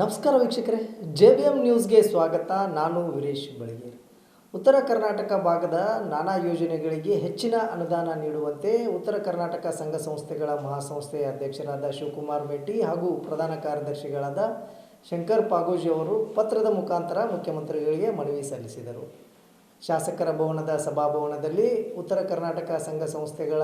ನಮಸ್ಕಾರ ವೀಕ್ಷಕರೇ, J B M ನ್ಯೂಸ್ಗೆ ಸ್ವಾಗತ. ನಾನು ವೀರೇಶ್ ಬಳಗೇರಿ ಉತ್ತರ ಕರ್ನಾಟಕ ಭಾಗದ ನಾನಾ ಯೋಜನೆಗಳಿಗೆ ಹೆಚ್ಚಿನ ಅನುದಾನ ನೀಡುವಂತೆ ಉತ್ತರ ಕರ್ನಾಟಕ ಸಂಘ ಸಂಸ್ಥೆಗಳ ಮಹಾಸಂಸ್ಥೆಯ ಅಧ್ಯಕ್ಷರಾದ ಶಿವಕುಮಾರ್ ಮೇಟಿ ಹಾಗೂ ಪ್ರಧಾನ ಕಾರ್ಯದರ್ಶಿಗಳಾದ ಶಂಕರ್ ಪಾಗೋಜಿ ಅವರು ಪತ್ರದ ಮುಖಾಂತರ ಮುಖ್ಯಮಂತ್ರಿಗಳಿಗೆ ಮನವಿ ಸಲ್ಲಿಸಿದರು. ಶಾಸಕರ ಭವನದ ಸಭಾಭವನದಲ್ಲಿ ಉತ್ತರ ಕರ್ನಾಟಕ ಸಂಘ ಸಂಸ್ಥೆಗಳ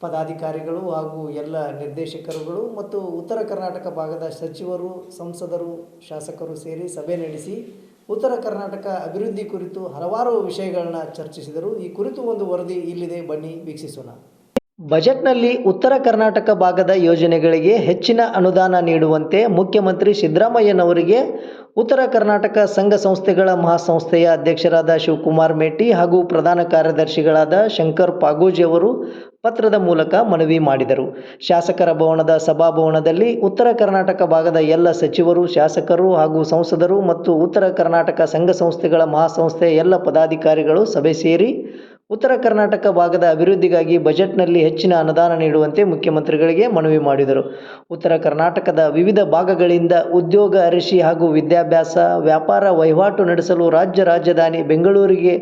ಪದಾಧಿಕಾರಿಗಳು ಹಾಗೂ ಎಲ್ಲ ನಿರ್ದೇಶಕರುಗಳು ಮತ್ತು ಉತ್ತರ ಕರ್ನಾಟಕ ಭಾಗದ ಸಚಿವರು, ಸಂಸದರು, ಶಾಸಕರು ಸೇರಿ ಸಭೆ ನಡೆಸಿ ಉತ್ತರ ಕರ್ನಾಟಕ ಅಭಿವೃದ್ಧಿ ಕುರಿತು ಹಲವಾರು ವಿಷಯಗಳನ್ನ ಚರ್ಚಿಸಿದರು. ಈ ಕುರಿತು ಒಂದು ವರದಿ ಇಲ್ಲಿದೆ. ಬನ್ನಿ, ವೀಕ್ಷಿಸೋಣ. ಬಜೆಟ್ನಲ್ಲಿ ಉತ್ತರ ಕರ್ನಾಟಕ ಭಾಗದ ಯೋಜನೆಗಳಿಗೆ ಹೆಚ್ಚಿನ ಅನುದಾನ ನೀಡುವಂತೆ ಮುಖ್ಯಮಂತ್ರಿ ಸಿದ್ದರಾಮಯ್ಯನವರಿಗೆ ಉತ್ತರ ಕರ್ನಾಟಕ ಸಂಘ ಸಂಸ್ಥೆಗಳ ಮಹಾಸಂಸ್ಥೆಯ ಅಧ್ಯಕ್ಷರಾದ ಶಿವಕುಮಾರ್ ಮೇಟಿ ಹಾಗೂ ಪ್ರಧಾನ ಕಾರ್ಯದರ್ಶಿಗಳಾದ ಶಂಕರ್ ಪಾಗೋಜಿ ಅವರು ಪತ್ರದ ಮೂಲಕ ಮನವಿ ಮಾಡಿದರು. ಶಾಸಕರ ಭವನದ ಸಭಾಭವನದಲ್ಲಿ ಉತ್ತರ ಕರ್ನಾಟಕ ಭಾಗದ ಎಲ್ಲ ಸಚಿವರು, ಶಾಸಕರು ಹಾಗೂ ಸಂಸದರು ಮತ್ತು ಉತ್ತರ ಕರ್ನಾಟಕ ಸಂಘ ಸಂಸ್ಥೆಗಳ ಮಹಾಸಂಸ್ಥೆಯ ಎಲ್ಲ ಪದಾಧಿಕಾರಿಗಳು ಸಭೆ ಸೇರಿ ಉತ್ತರ ಕರ್ನಾಟಕ ಭಾಗದ ಅಭಿವೃದ್ಧಿಗಾಗಿ ಬಜೆಟ್ನಲ್ಲಿ ಹೆಚ್ಚಿನ ಅನುದಾನ ನೀಡುವಂತೆ ಮುಖ್ಯಮಂತ್ರಿಗಳಿಗೆ ಮನವಿ ಮಾಡಿದರು. ಉತ್ತರ ಕರ್ನಾಟಕದ ವಿವಿಧ ಭಾಗಗಳಿಂದ ಉದ್ಯೋಗ ಅರಿಶಿ ಹಾಗೂ ವಿದ್ಯಾಭ್ಯಾಸ, ವ್ಯಾಪಾರ ವಹಿವಾಟು ನಡೆಸಲು ರಾಜ್ಯ ರಾಜಧಾನಿ ಬೆಂಗಳೂರಿಗೆ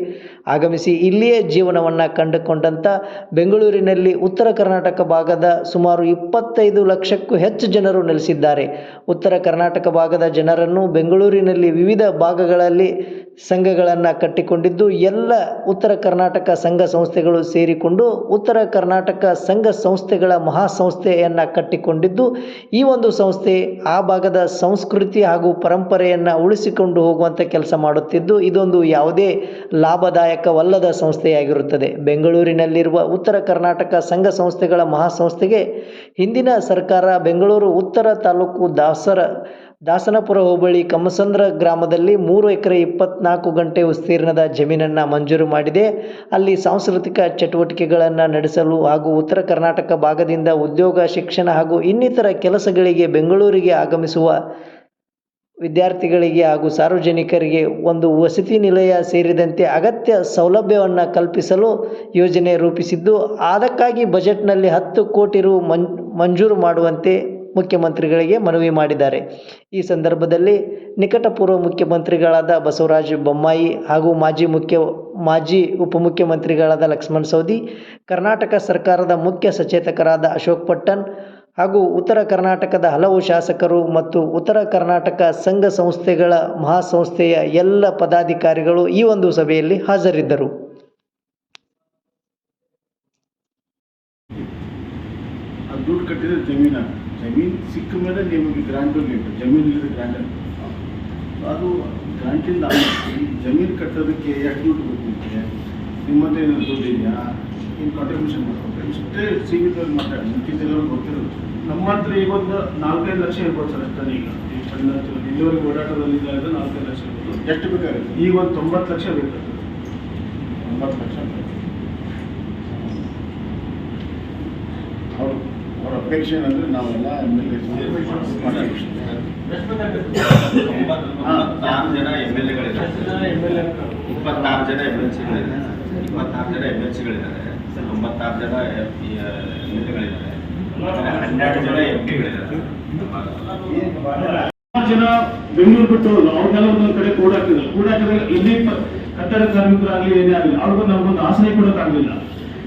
ಆಗಮಿಸಿ ಇಲ್ಲಿಯೇ ಜೀವನವನ್ನು ಕಂಡುಕೊಂಡಂಥ ಬೆಂಗಳೂರಿನಲ್ಲಿ ಉತ್ತರ ಕರ್ನಾಟಕ ಭಾಗದ ಸುಮಾರು ಇಪ್ಪತ್ತೈದು ಲಕ್ಷಕ್ಕೂ ಹೆಚ್ಚು ಜನರು ನೆಲೆಸಿದ್ದಾರೆ. ಉತ್ತರ ಕರ್ನಾಟಕ ಭಾಗದ ಜನರನ್ನು ಬೆಂಗಳೂರಿನಲ್ಲಿ ವಿವಿಧ ಭಾಗಗಳಲ್ಲಿ ಸಂಘಗಳನ್ನು ಕಟ್ಟಿಕೊಂಡಿದ್ದು, ಎಲ್ಲ ಉತ್ತರ ಕರ್ನಾಟಕ ಸಂಘ ಸಂಸ್ಥೆಗಳು ಸೇರಿಕೊಂಡು ಉತ್ತರ ಕರ್ನಾಟಕ ಸಂಘ ಸಂಸ್ಥೆಗಳ ಮಹಾಸಂಸ್ಥೆಯನ್ನು ಕಟ್ಟಿಕೊಂಡಿದ್ದು, ಈ ಒಂದು ಸಂಸ್ಥೆ ಆ ಭಾಗದ ಸಂಸ್ಕೃತಿ ಹಾಗೂ ಪರಂಪರೆಯನ್ನು ಉಳಿಸಿಕೊಂಡು ಹೋಗುವಂಥ ಕೆಲಸ ಮಾಡುತ್ತಿದ್ದು, ಇದೊಂದು ಯಾವುದೇ ಲಾಭದಾಯಕವಲ್ಲದ ಸಂಸ್ಥೆಯಾಗಿರುತ್ತದೆ. ಬೆಂಗಳೂರಿನಲ್ಲಿರುವ ಉತ್ತರ ಕರ್ನಾಟಕ ಸಂಘ ಸಂಸ್ಥೆಗಳ ಮಹಾಸಂಸ್ಥೆಗೆ ಹಿಂದಿನ ಸರ್ಕಾರ ಬೆಂಗಳೂರು ಉತ್ತರ ತಾಲೂಕು ದಾಸರ ದಾಸನಪುರ ಹೋಬಳಿ ಕಮ್ಮಸಂದ್ರ ಗ್ರಾಮದಲ್ಲಿ ಮೂರು ಎಕರೆ ಇಪ್ಪತ್ನಾಲ್ಕು ಗಂಟೆ ವಿಸ್ತೀರ್ಣದ ಜಮೀನನ್ನು ಮಂಜೂರು ಮಾಡಿದೆ. ಅಲ್ಲಿ ಸಾಂಸ್ಕೃತಿಕ ಚಟುವಟಿಕೆಗಳನ್ನು ನಡೆಸಲು ಹಾಗೂ ಉತ್ತರ ಕರ್ನಾಟಕ ಭಾಗದಿಂದ ಉದ್ಯೋಗ, ಶಿಕ್ಷಣ ಹಾಗೂ ಇನ್ನಿತರ ಕೆಲಸಗಳಿಗೆ ಬೆಂಗಳೂರಿಗೆ ಆಗಮಿಸುವ ವಿದ್ಯಾರ್ಥಿಗಳಿಗೆ ಹಾಗೂ ಸಾರ್ವಜನಿಕರಿಗೆ ಒಂದು ವಸತಿ ನಿಲಯ ಸೇರಿದಂತೆ ಅಗತ್ಯ ಸೌಲಭ್ಯವನ್ನು ಕಲ್ಪಿಸಲು ಯೋಜನೆ ರೂಪಿಸಿದ್ದು. ಅದಕ್ಕಾಗಿ ಬಜೆಟ್ನಲ್ಲಿ ಹತ್ತು ಕೋಟಿ ರು ಮಂಜೂರು ಮಾಡುವಂತೆ ಮುಖ್ಯಮಂತ್ರಿಗಳಿಗೆ ಮನವಿ ಮಾಡಿದ್ದಾರೆ. ಈ ಸಂದರ್ಭದಲ್ಲಿ ನಿಕಟಪೂರ್ವ ಮುಖ್ಯಮಂತ್ರಿಗಳಾದ ಬಸವರಾಜ ಬೊಮ್ಮಾಯಿ ಹಾಗೂ ಮಾಜಿ ಮುಖ್ಯ, ಮಾಜಿ ಉಪಮುಖ್ಯಮಂತ್ರಿಗಳಾದ ಲಕ್ಷ್ಮಣ್ ಸವದಿ, ಕರ್ನಾಟಕ ಸರ್ಕಾರದ ಮುಖ್ಯ ಸಚೇತಕರಾದ ಅಶೋಕ್ ಪಟ್ಟಣ್ ಹಾಗೂ ಉತ್ತರ ಕರ್ನಾಟಕದ ಹಲವು ಶಾಸಕರು ಮತ್ತು ಉತ್ತರ ಕರ್ನಾಟಕ ಸಂಘ ಸಂಸ್ಥೆಗಳ ಮಹಾಸಂಸ್ಥೆಯ ಎಲ್ಲ ಪದಾಧಿಕಾರಿಗಳು ಈ ಒಂದು ಸಭೆಯಲ್ಲಿ ಹಾಜರಿದ್ದರು. ದುಡ್ಡು ಕಟ್ಟಿದ್ರೆ ಜಮೀನ? ಜಮೀನು ಸಿಕ್ಕ ಮೇಲೆ ನಿಮಗೆ ಗ್ರಾಂಟು ಬೇಕು ಜಮೀನು ಇಲ್ಲದೆ ಗ್ರಾಂಟ್ ಅದು ಗ್ರಾಂಟಿಂದ ಈ ಜಮೀನು ಕಟ್ಟೋದಕ್ಕೆ ಎಷ್ಟು ದುಡ್ಡು ಗೊತ್ತಿದೆ ನಿಮ್ಮ ನಿಮ್ಮದೇ ಏನಾದ್ರು ದುಡ್ಡು ಇದೆಯಾ? ಏನು ಕಾಂಟ್ರಿಬ್ಯೂಷನ್ ಮಾಡಬೇಕು ಇಷ್ಟೇ ಸೀಮಿತವಾಗಿ ಮಾತಾಡಿ ಮಿಕ್ಕಿದ್ದೆಲ್ಲರೂ ಗೊತ್ತಿರೋದು ನಮ್ಮ ಹತ್ರ ಇವತ್ತು ನಾಲ್ಕೈದು ಲಕ್ಷ ಇರ್ಬೋದು ಸರ್ ಅಷ್ಟೇ ಈಗ. ಈ ಸಣ್ಣ ಇಲ್ಲಿವರೆಗೆ ಓಡಾಟದಲ್ಲಿ ಇದ್ದಾರೆ ನಾಲ್ಕೈದು ಲಕ್ಷ ಇರ್ಬೋದು. ಎಷ್ಟು ಬೇಕಾಗುತ್ತೆ? ಈಗ ಒಂದು ತೊಂಬತ್ತು ಲಕ್ಷ ಬೇಕು ತೊಂಬತ್ತು ಲಕ್ಷ ಬೇಕು ಅವ್ರ ಅವ್ರ ಅಂದ್ರೆ ನಾವೆಲ್ಲ ಎಂ ಎಲ್ ಇಪ್ಪತ್ತಾರು ಜನ ಎಂ ಎಲ್ ಎಗಳಿದ್ದಾರೆ ಇಪ್ಪತ್ತಾರು ಜನ ಎಂ ಎಲ್ ಸಿಗಳಿದ್ದಾರೆ ಇಪ್ಪತ್ತಾರು ಜನ ಎಂ ಎಲ್ ಸಿಗಳಿದ್ದಾರೆ ಒಂಬತ್ತಾರು ಜನ ಎಂ ಎಲ್ ಎಗಳಿದ್ದಾರೆ ಹನ್ನೆರಡು ಜನ ಎಂ ಪಿಗಳಿದ್ದಾರೆ ಜನ ಬೆಂಗಳೂರು ಬಿಟ್ಟು ಅವ್ರಿಗೆಲ್ಲ ಒಂದೊಂದು ಕಡೆ ಕೂಡಾಕ್ತಿದ್ರು ಕೂಡಾಕಿದ್ರೆ ಇಲ್ಲಿ ಪ- ಕಟ್ಟಡ ಕಾರ್ಮಿಕರಾಗಲಿ ಏನೇ ಆಗಲಿ ಅವ್ರಿಗೂ ನಮಗೊಂದು ಆಸನೆ ಕೊಡೋಕ್ಕಾಗಲಿಲ್ಲ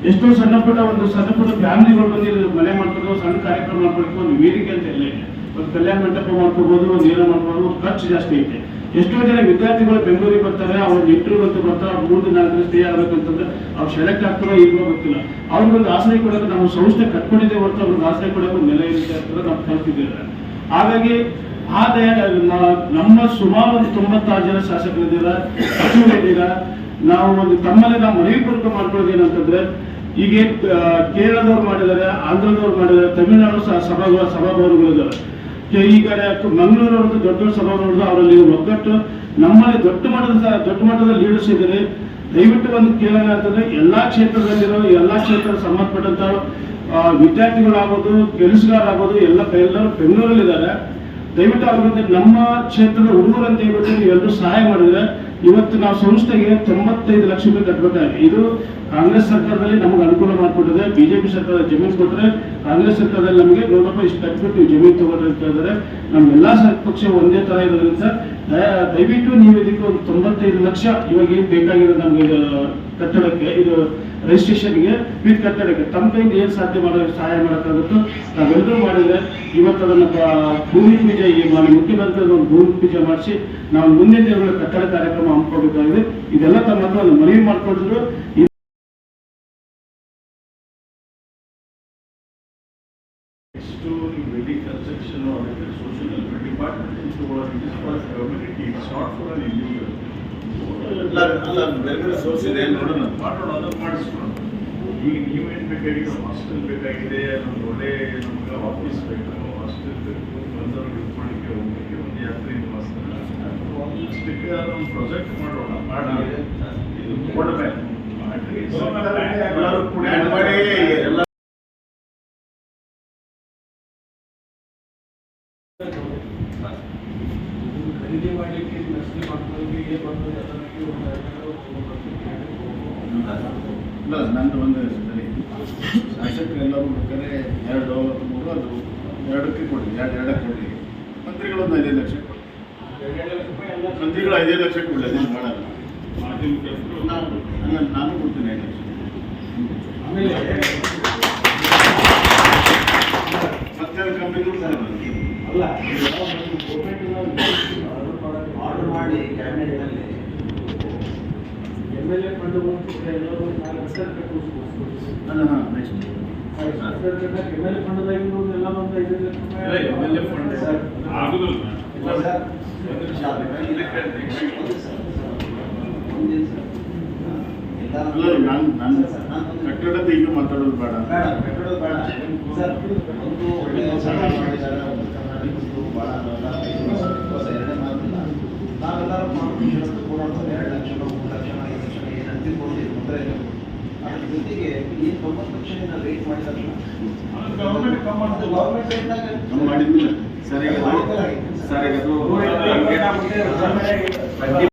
ಎಷ್ಟೋ ಸಣ್ಣ ಪುಟ್ಟ ಒಂದು ಸಣ್ಣ ಪುಟ್ಟ ಫ್ಯಾಮಿಲಿಗಳು ಬಂದು ಮನೆ ಮಾಡ್ಕೊಂಡು ಸಣ್ಣ ಕಾರ್ಯಕ್ರಮ ಮಾಡ್ಕೊಳಕ್ಕೆ ಒಂದು ವೇದಿಕೆ ಅಂತ ಇದೆ ಒಂದು ಕಲ್ಯಾಣ ಮಂಟಪ ಮಾಡ್ಕೋಬಹುದು ಒಂದು ಏನೋ ಮಾಡ್ಕೋಬಹುದು ಖರ್ಚು ಜಾಸ್ತಿ ಐತೆ. ಎಷ್ಟೋ ಜನ ವಿದ್ಯಾರ್ಥಿಗಳು ಬೆಂಗಳೂರಿಗೆ ಬರ್ತಾರೆ, ಅವ್ರ ಇಂಟರ್ವ್ಯೂ ಅಂತ ಬರ್ತಾರೆ, ಅವ್ರು ಮೂರು ದಿನ ಆದ್ರೆ ಸ್ಟೇ ಆಗ್ಬೇಕಂತಂದ್ರೆ ಅವ್ರು ಸೆಲೆಕ್ಟ್ ಆಗ್ತಾರೋ ಇಲ್ವೋ ಗೊತ್ತಿಲ್ಲ. ಅವ್ರಿಗೊಂದು ಆಶ್ರಯ ಕೊಡೋಕೆ ನಾವು ಸಂಸ್ಥೆ ಕಟ್ಕೊಂಡಿದ್ದೇವೆ ಹೊರತು ಅವ್ರಿಗೆ ಆಶ್ರಯ ಕೊಡೋಕೆ ನೆಲೆ ಇರುತ್ತೆ ಅಂತ ನಾವು ಕಲ್ತಿದ್ದೇವೆ ಹಾಗಾಗಿ ಆದಾಯ ದಯ ನಮ್ಮ ಸುಮಾರು ಒಂದು ತೊಂಬತ್ತಾರು ಜನ ಶಾಸಕರಿದ್ದೀರ, ಸಚಿವರಿದ್ದೀರ ನಾವು ಒಂದು ತಮ್ಮಲ್ಲಿ ನಾವು ಮನವಿ ಪೂರ್ವಕ ಮಾಡ್ಕೊಳ್ಳೋದು ಏನಂತಂದ್ರೆ ಈಗ ಕೇರಳದವ್ರು ಮಾಡಿದ್ದಾರೆ, ಆಂಧ್ರದವ್ರು ಮಾಡಿದ್ದಾರೆ, ತಮಿಳುನಾಡು ಸಹ ಸಭಾ ಸಭಾಭವನಗಳಿದ್ದಾರೆ ಈ ಕಡೆ ಮಂಗಳೂರವ್ರದ್ದು ದೊಡ್ಡ ದೊಡ್ಡ ಸಭಾಭವನಗಳು ಅವರಲ್ಲಿ ಒಗ್ಗಟ್ಟು, ನಮ್ಮಲ್ಲಿ ದೊಡ್ಡ ಮಟ್ಟದ ದೊಡ್ಡ ಮಟ್ಟದ ಲೀಡರ್ಸ್ ಇದ್ದಾರೆ. ದಯವಿಟ್ಟು ಒಂದು ಕೇಳೋಣ ಅಂತಂದ್ರೆ, ಎಲ್ಲಾ ಕ್ಷೇತ್ರದಲ್ಲಿರೋ, ಎಲ್ಲಾ ಕ್ಷೇತ್ರ ಸಂಬಂಧಪಟ್ಟಂತ ವಿದ್ಯಾರ್ಥಿಗಳಾಗೋದು ಕೆಲಸಗಾರಾಗ್ಬೋದು ಎಲ್ಲ ಎಲ್ಲರೂ ಬೆಂಗಳೂರಲ್ಲಿದ್ದಾರೆ. ದಯವಿಟ್ಟು ಅವ್ರಿಗೆ ನಮ್ಮ ಕ್ಷೇತ್ರದ ಹುಡುಗರು ಅಂತ ಹೇಳ್ಬಿಟ್ಟು ಎಲ್ಲರೂ ಸಹಾಯ ಮಾಡಿದ್ರೆ ಇವತ್ತು ನಾವು ಸಂಸ್ಥೆಗೆ ತೊಂಬತ್ತೈದು ಲಕ್ಷ ರೂಪಾಯಿ ಇದು ಕಾಂಗ್ರೆಸ್ ಸರ್ಕಾರದಲ್ಲಿ ನಮಗೆ ಅನುಕೂಲ ಮಾಡಿಕೊಟ್ಟಿದೆ. ಬಿಜೆಪಿ ಸರ್ಕಾರ ಜಮೀನು ಕೊಟ್ಟರೆ ಕಾಂಗ್ರೆಸ್ ಸರ್ಕಾರದಲ್ಲಿ ನಮಗೆ ನೋಡಪ್ಪ ಇಷ್ಟು ಕಟ್ಬಿಟ್ಟು ಜಮೀನು ತಗೊಂಡ್ರೆ ಅಂತ ಹೇಳಿದ್ರೆ ನಮ್ಮೆಲ್ಲಾ ಪಕ್ಷ ಒಂದೇ ತರ ಇರೋದ್ರಿಂದ ದಯ- ದಯವಿಟ್ಟು ನೀವು ಇದಕ್ಕೆ ಒಂದು ತೊಂಬತ್ತೈದು ಲಕ್ಷ ಇವಾಗ ಏನು ಬೇಕಾಗಿರೋದು ನಮ್ಗೆ ಕಟ್ಟಡಕ್ಕೆ, ಇದು ರಿಜಿಸ್ಟ್ರೇಷನ್ಗೆ ವಿತ್ ಕಟ್ಟಡಕ್ಕೆ. ತಮ್ಮ ಕೈಯಿಂದ ಏನ್ ಸಾಧ್ಯ ಮಾಡೋ ಸಹಾಯ ಮಾಡೋಕ್ಕಾಗುತ್ತೋ ನಾವೆಲ್ಲರೂ ಮಾಡಿದ್ರೆ ಇವತ್ತು ಅದನ್ನ ಭೂಮಿ ಪೂಜೆ ಮಾಡಿ ಮುಖ್ಯ ಮುಖ್ಯಮಂತ್ರಿ ಒಂದು ಭೂಮಿ ಪೂಜೆ ಮಾಡಿಸಿ ನಾವು ಮುಂದಿನ ದಿನಗಳ ಕಟ್ಟಡ ಕಾರ್ಯಕ್ರಮ ಹಮ್ಮಿಕೊಳ್ಬೇಕಾಗಿದೆ ಇದೆಲ್ಲ ತಮ್ಮ ಹತ್ರ ಮನವಿ ಮಾಡಿಕೊಂಡಿದ್ರು. construction or. ಅಲ್ಲ ಅಲ್ಲ ಬೇರೆ ಬೇರೆ ಸೋರ್ಸ್ ಇದೆ ನೋಡೋಣ. ಮಾಡೋಣ ಅದನ್ನ ಮಾಡಿಸ್ಕೊಂಡು ಈಗ ನೀವೇನ್ ಬೇಕಾಗಿದೆ ಹಾಸ್ಟೆಲ್ ಬೇಕಾಗಿದೆ ನಮ್ಗೆ ಒಳ್ಳೆ ನಮ್ಗೆ ಆಫೀಸ್ ಬೇಕು ಹಾಸ್ಟೆಲ್ ಬೇಕು ಬಂದವರು ಇಟ್ಕೊಳ್ಳಿಕ್ಕೆ ಹೋಗ್ಲಿಕ್ಕೆ ಒಂದು ಯಾತ್ರೆ ಅದೊಂದು ಪ್ರಾಜೆಕ್ಟ್ ಮಾಡೋಣ ಮಾಡಿ ಇದು ಕೊಡಬೇಕು ಎಲ್ಲರೂ ಕೂಡ ಮಾಡಿ. ಎಲ್ಲ ಖರೀದಿ ಮಾಡಲಿಕ್ಕೆ ನರ್ಸರಿ ಮಕ್ಕಳಿಗೆ ಏನು ಎಲ್ಲರಿಗೆ ಒಂದು ಇಲ್ಲ ನಂದು ಒಂದು ಸರಿ. ಶಾಸಕರು ಎಲ್ಲರೂ ಬೇಕಾದ್ರೆ ಎರಡು ಮೂರು ಅದು ಎರಡಕ್ಕೆ ಕೊಡಿ ಎರಡು ಎರಡಕ್ಕೆ ಕೊಡಿ. ಮಂತ್ರಿಗಳು ಒಂದು ಐದೈದು ಲಕ್ಷ ಕೊಡಿ. ಮಂತ್ರಿಗಳು ಐದೈದು ಲಕ್ಷ ಕೊಡಲಿ ಅದೇನು ಮಾಡಲ್ಲ ನಾನು ನಾನು- ನಾನು ಕೊಡ್ತೀನಿ ಐದು ಲಕ್ಷ. ಮತ್ತೆ ಕಂಪ್ನಿಗಳು ಅಲ್ಲ ಮಾಡಿ ಕ್ಯಾಬಿನೆಟ್ನಲ್ಲಿ ಎಂ ಎಲ್ ಎ ಫಂಡ್ ಬಂದು ಎಲ್ಲರೂ ನಾಲ್ಕು ಲಕ್ಷ ರೂಪಾಯಿ ಕೂರಿಸ್ಬೋದು ನಾನು ಹಾಂ ನೆಕ್ಸ್ಟ್ ಎಂ ಎಲ್ ಎ ಫಂಡ್ದಾಗ ಎಲ್ಲ ಒಂದು ಐದು ಲಕ್ಷ ರೂಪಾಯಿ ಎಂ ಎಲ್ ಎ ಫಂಡ್ ಆಗುದಿಲ್ಲ ಅಲ್ಲ ನಾನು ನಾನು ಕಟ್ಟಡದ ಈಗ ಮಾತಾಡೋದು ಬೇಡ. ಬೇಡ ಕಟ್ಟಡದ ಬೇಡ. ಸರ್ ಒಂದು ಒಳ್ಳೆ ಸಹಾಯ ಮಾಡಿದ್ದಾರೆ ಒಂದು ಕರ್ನಾಟಕದ್ದು ಭಾಳ ಎರಡನೇ ಮಾತಿಲ್ಲ ನಾವೆಲ್ಲರೂ ಷರತ್ತು ಕೋಟಿ ಎರಡು ಲಕ್ಷ ಮೂರು ಲಕ್ಷ ಐದು ಲಕ್ಷ ಏನು ಕೊಡ್ತೀವಿ ತೊಂದರೆ ಇಲ್ಲ ಅದ್ರ ಜೊತೆಗೆ ಈ ತೊಂಬತ್ತು ಲಕ್ಷ ಏನು ರೇಟ್ ತಕ್ಷಣ ಗೌರ್ಮೆಂಟ್ ಕಮ್ ಅದು ಗೌರ್ಮೆಂಟ್ ರೇಟ್ನಾಗ ಮಾಡಿದ್ದಿಲ್ಲ ಸರಿಯಾಗಿ ಸರ್ ಈಗ ಅದು- ಸರ್ ಈಗ ಅದು